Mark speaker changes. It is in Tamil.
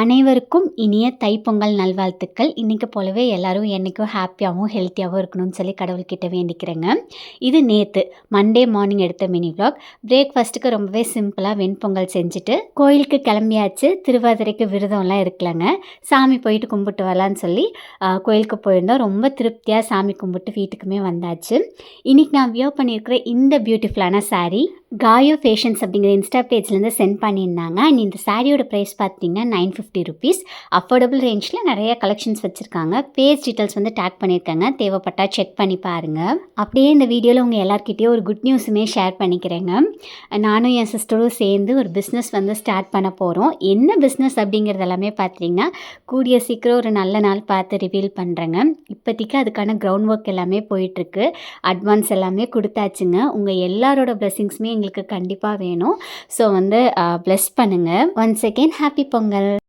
Speaker 1: அனைவருக்கும் இனிய தைப்பொங்கல் நல்வாழ்த்துக்கள். இன்றைக்கு போலவே எல்லோரும் என்னைக்கும் ஹாப்பியாகவும் ஹெல்த்தியாகவும் இருக்கணும்னு சொல்லி கடவுள்கிட்ட வேண்டிக்கிறேங்க. இது நேற்று மண்டே மார்னிங் எடுத்த மினி விளாக். பிரேக்ஃபாஸ்ட்டுக்கு ரொம்பவே சிம்பிளாக வெண்பொங்கல் செஞ்சுட்டு, கோயிலுக்கு கிளம்பியாச்சு. திருவாதிரைக்கு விரதம்லாம் இருக்கலங்க சாமி போயிட்டு கும்பிட்டு வரலான்னு சொல்லி கோயிலுக்கு போயிருந்தோம். ரொம்ப திருப்தியாக சாமி கும்பிட்டு வீட்டுக்குமே வந்தாச்சு. இன்றைக்கி நான் வியோ பண்ணியிருக்கிற இந்த பியூட்டிஃபுல்லான சாரீ, காயோ ஃபேஷன்ஸ் அப்படிங்கிற இன்ஸ்டா பேஜ்லேருந்து சென்ட் பண்ணியிருந்தாங்க. அண்ட் இந்த சாரியோட ப்ரைஸ் பார்த்தீங்கன்னா ₹950 அஃபோர்டபுள் ரேஞ்சில் நிறைய கலெக்ஷன்ஸ் வச்சுருக்காங்க பேஜ் டீட்டெயில்ஸ் வந்து டேக் பண்ணியிருக்கேங்க. தேவைப்பட்டால் செக் பண்ணி பாருங்கள் அப்படியே இந்த வீடியோவில் உங்கள் எல்லாருக்கிட்டேயும் ஒரு குட் நியூஸுமே ஷேர் பண்ணிக்கிறேங்க. நானும் என் சிஸ்டரும் சேர்ந்து ஒரு பிஸ்னஸ் வந்து ஸ்டார்ட் பண்ண போகிறோம் என்ன பிஸ்னஸ் அப்படிங்கிறது எல்லாமே பார்த்தீங்கன்னா, கூடிய சீக்கிரம் ஒரு நல்ல நாள் பார்த்து ரிவீல் பண்ணுறேங்க இப்போதைக்கு அதுக்கான கிரவுண்ட் ஒர்க் எல்லாமே போயிட்டுருக்கு. அட்வான்ஸ் எல்லாமே கொடுத்தாச்சுங்க உங்கள் எல்லாரோட பிளெஸ்ஸிங்ஸுமே எங்களுக்கு கண்டிப்பாக வேணும். ஸோ வந்து ப்ளெஸ் பண்ணுங்கள் பண்ணுங்க. Once again happy Pongal.